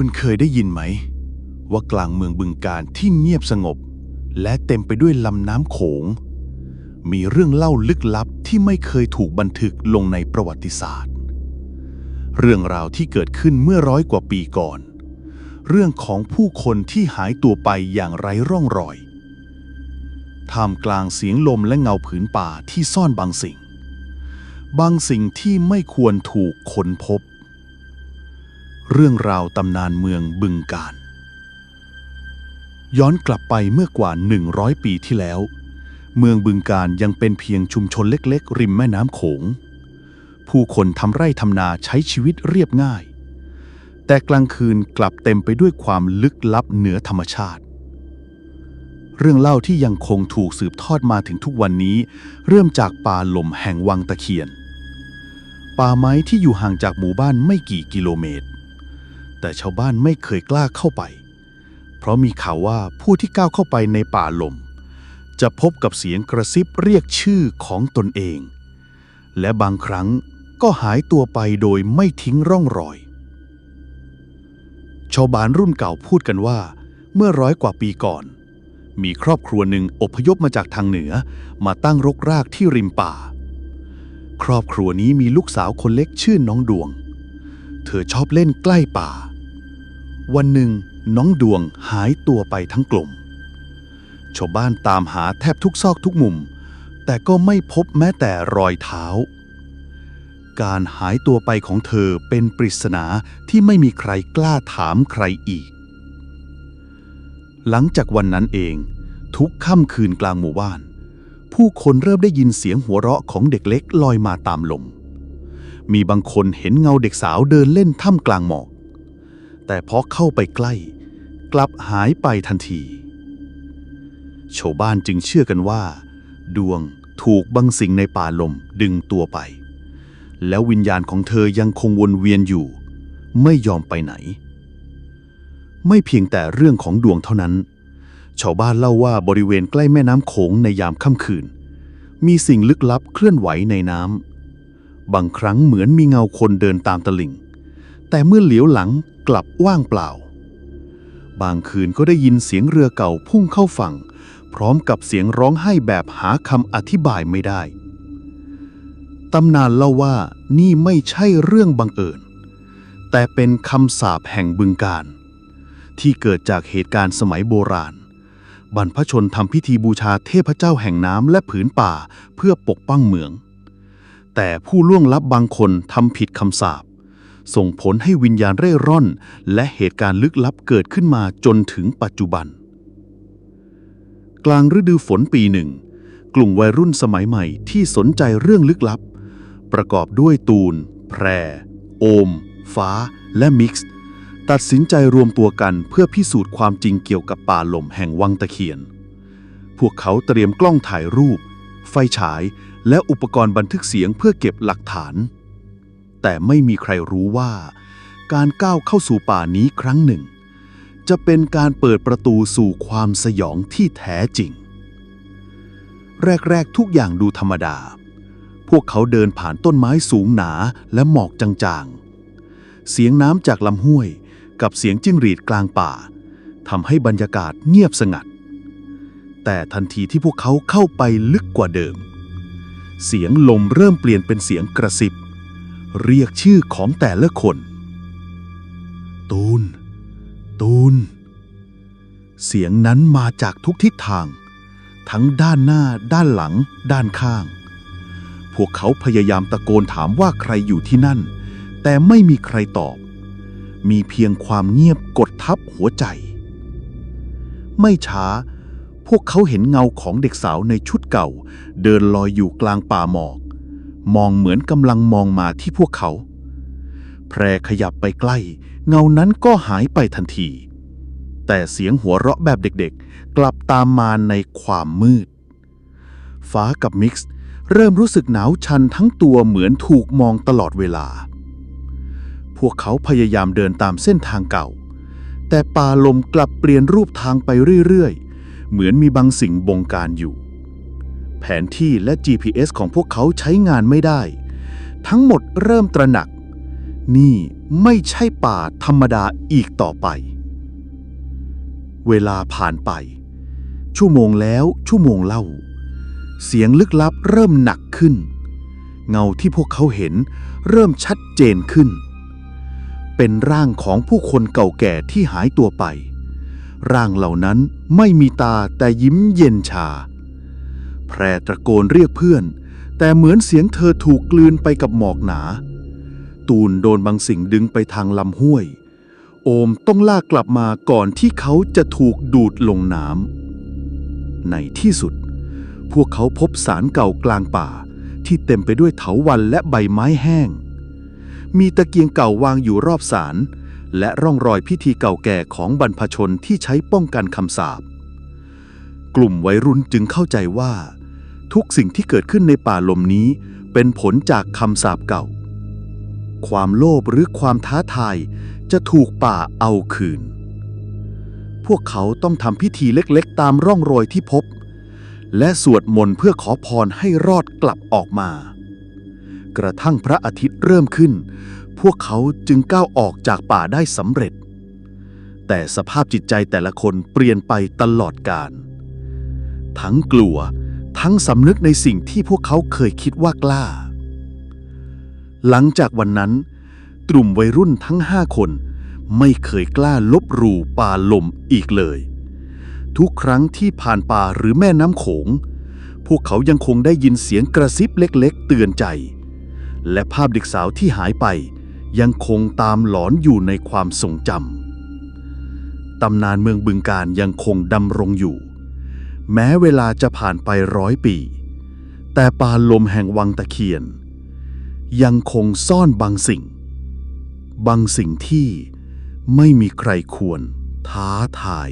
คุณเคยได้ยินไหม ว่ากลางเมืองบึงการที่เงียบสงบ และเต็มไปด้วยลำน้ำโขง มีเรื่องเล่าลึกลับที่ไม่เคยถูกบันทึกลงในประวัติศาสตร์ เรื่องราวที่เกิดขึ้นเมื่อร้อยกว่าปีก่อน เรื่องของผู้คนที่หายตัวไปอย่างไร้ร่องรอยท่ามกลางเสียงลมและเงาผืนป่าที่ซ่อนบางสิ่ง บางสิ่งที่ไม่ควรถูกค้นพบ เรื่องราวตำนานเมืองบึงการ ย้อนกลับไปเมื่อกว่า 100 ปีที่แล้ว เมืองบึงการยังเป็นเพียงชุมชนเล็กๆ ริมแม่น้ำโขง ผู้คนทำไร่ทำนาใช้ชีวิตเรียบง่าย แต่กลางคืนกลับเต็มไปด้วยความลึกลับเหนือธรรมชาติ เรื่องเล่าที่ยังคงถูกสืบทอดมาถึงทุกวันนี้ เริ่มจากป่าหล่มแห่งวังตะเคียน ป่าไม้ที่อยู่ห่างจากหมู่บ้านไม่กี่กิโลเมตร แต่ชาวบ้านไม่เคยกล้าเข้าไป เพราะมีข่าวว่าผู้ที่ก้าวเข้าไปในป่าลม จะพบกับเสียงกระซิบเรียกชื่อของตนเอง และบางครั้งก็หายตัวไปโดยไม่ทิ้งร่องรอย ชาวบ้านรุ่นเก่าพูดกันว่า เมื่อร้อยกว่าปีก่อน มีครอบครัวหนึ่งอพยพมาจากทางเหนือมาตั้งรกรากที่ริมป่า ครอบครัวนี้มีลูกสาวคนเล็กชื่อน้องดวง เธอชอบเล่นใกล้ป่า วันหนึ่งน้องดวงหายตัวไปทั้งกลุ่ม ชาวบ้านตามหาแทบทุกซอกทุกมุม แต่ก็ไม่พบแม้แต่รอยเท้า การหายตัวไปของเธอเป็นปริศนาที่ไม่มีใครกล้าถามใครอีก หลังจากวันนั้นเอง ทุกค่ำคืนกลางหมู่บ้าน ผู้คนเริ่มได้ยินเสียงหัวเราะของเด็กเล็กลอยมาตามลม มีบางคนเห็นเงาเด็กสาวเดินเล่นท่ามกลางหมอก แต่พอเข้าไปใกล้ กลับหายไปทันทีชาวบ้านจึงเชื่อกันว่า ดวงถูกบางสิ่งในป่าลมดึงตัวไป แล้ววิญญาณของเธอยังคงวนเวียนอยู่ ไม่ยอมไปไหน ไม่เพียงแต่เรื่องของดวงเท่านั้น ชาวบ้านเล่าว่าบริเวณใกล้แม่น้ำโขงในยามค่ำคืน มีสิ่งลึกลับเคลื่อนไหวในน้ำบางครั้งเหมือนมีเงาคนเดินตามตลิ่ง แต่เมื่อเหลียวหลัง กลับว่างเปล่า บางคืนก็ได้ยินเสียงเรือเก่าพุ่งเข้าฝั่ง พร้อมกับเสียงร้องไห้แบบหาคำอธิบายไม่ได้ ตำนานเล่าว่านี่ไม่ใช่เรื่องบังเอิญ แต่เป็นคำสาปแห่งบึงการ ที่เกิดจากเหตุการณ์สมัยโบราณ บรรพชนทำพิธีบูชาเทพเจ้าแห่งน้ำและผืนป่าเพื่อปกป้องเมือง แต่ผู้ล่วงลับบางคนทำผิดคำสาป ส่งผลให้วิญญาณเร่ร่อน และเหตุการณ์ลึกลับเกิดขึ้นมาจนถึงปัจจุบัน กลางฤดูฝนปีหนึ่ง กลุ่มวัยรุ่นสมัยใหม่ที่สนใจเรื่องลึกลับ ประกอบด้วยตูน แพร โอม ฟ้า และมิกซ์ ตัดสินใจรวมตัวกันเพื่อพิสูจน์ความจริงเกี่ยวกับป่าหล่มแห่งวังตะเคียน พวกเขาเตรียมกล้องถ่ายรูป ไฟฉาย และอุปกรณ์บันทึกเสียงเพื่อเก็บหลักฐาน แต่ไม่มีใครรู้ว่า การก้าวเข้าสู่ป่านี้ครั้งหนึ่ง จะเป็นการเปิดประตูสู่ความสยองที่แท้จริง แรก ๆ ทุกอย่างดูธรรมดา พวกเขาเดินผ่านต้นไม้สูงหนาและหมอกจางๆ เสียงน้ำจากลำห้วยกับเสียงจิ้งหรีดกลางป่าทำให้บรรยากาศเงียบสงัด แต่ทันทีที่พวกเขาเข้าไปลึกกว่าเดิม เสียงลมเริ่มเปลี่ยนเป็นเสียงกระซิบ เรียกชื่อของแต่ละคน ตูน ตูน เสียงนั้นมาจากทุกทิศทาง ทั้งด้านหน้า ด้านหลัง ด้านข้าง พวกเขาพยายามตะโกนถามว่าใครอยู่ที่นั่น แต่ไม่มีใครตอบ มีเพียงความเงียบกดทับหัวใจ ไม่ช้า พวกเขาเห็นเงาของเด็กสาวในชุดเก่า เดินลอยอยู่กลางป่าหมอก มองเหมือนกำลังมองมาที่พวกเขา แพรขยับไปใกล้ เงานั้นก็หายไปทันที แต่เสียงหัวเราะแบบเด็กๆ กลับตามมาในความมืด ฟ้ากับมิกซ์เริ่มรู้สึกหนาวชันทั้งตัวเหมือนถูกมองตลอดเวลา พวกเขาพยายามเดินตามเส้นทางเก่า แต่ป่าลมกลับเปลี่ยนรูปทางไปเรื่อยๆ เหมือนมีบางสิ่งบงการอยู่ แผนที่และ GPS ของพวกเขาใช้งานไม่ได้ ทั้งหมดเริ่มตระหนัก นี่ไม่ใช่ป่าธรรมดาอีกต่อไป เวลาผ่านไป ชั่วโมงแล้วชั่วโมงเล่า เสียงลึกลับเริ่มหนักขึ้น เงาที่พวกเขาเห็นเริ่มชัดเจนขึ้น เป็นร่างของผู้คนเก่าแก่ที่หายตัวไป ร่างเหล่านั้นไม่มีตาแต่ยิ้มเย็นชา แพรตะโกนเรียกเพื่อน แต่เหมือนเสียงเธอถูกกลืนไปกับหมอกหนา ตูนโดนบางสิ่งดึงไปทางลำห้วย โอมต้องลากกลับมาก่อนที่เขาจะถูกดูดลงน้ำในที่สุด พวกเขาพบสารเก่ากลางป่าที่เต็มไปด้วยเถาวัลย์และใบไม้แห้ง มีตะเกียงเก่าวางอยู่รอบสารและร่องรอยพิธีเก่าแก่ของบรรพชนที่ใช้ป้องกันคำสาป กลุ่มวัยรุ่นจึงเข้าใจว่า ทุกสิ่งที่เกิดขึ้นในป่าลมนี้เป็นผลจากคำสาปเก่า ความโลภหรือความท้าทายจะถูกป่าเอาคืน พวกเขาต้องทำพิธีเล็กๆ ตามร่องรอยที่พบ และสวดมนต์เพื่อขอพรให้รอดกลับออกมา กระทั่งพระอาทิตย์เริ่มขึ้น พวกเขาจึงก้าวออกจากป่าได้สำเร็จ แต่สภาพจิตใจแต่ละคนเปลี่ยนไปตลอดกาลทั้งกลัว ทั้งสำนึกในสิ่งที่พวกเขาเคยคิดว่ากล้า หลังจากวันนั้น กลุ่มวัยรุ่นทั้งห้าคนไม่เคยกล้าลบหลู่ป่าลมอีกเลย ทุกครั้งที่ผ่านป่าหรือแม่น้ำโขง พวกเขายังคงได้ยินเสียงกระซิบเล็กๆ เตือนใจ และภาพเด็กสาวที่หายไป ยังคงตามหลอนอยู่ในความทรงจำตำนานเมืองบึงการยังคงดำรงอยู่ แม้เวลาจะผ่านไปร้อยปี แต่ป่าลมแห่งวังตะเคียน ยังคงซ่อนบางสิ่ง บางสิ่งที่ไม่มีใครควรท้าทาย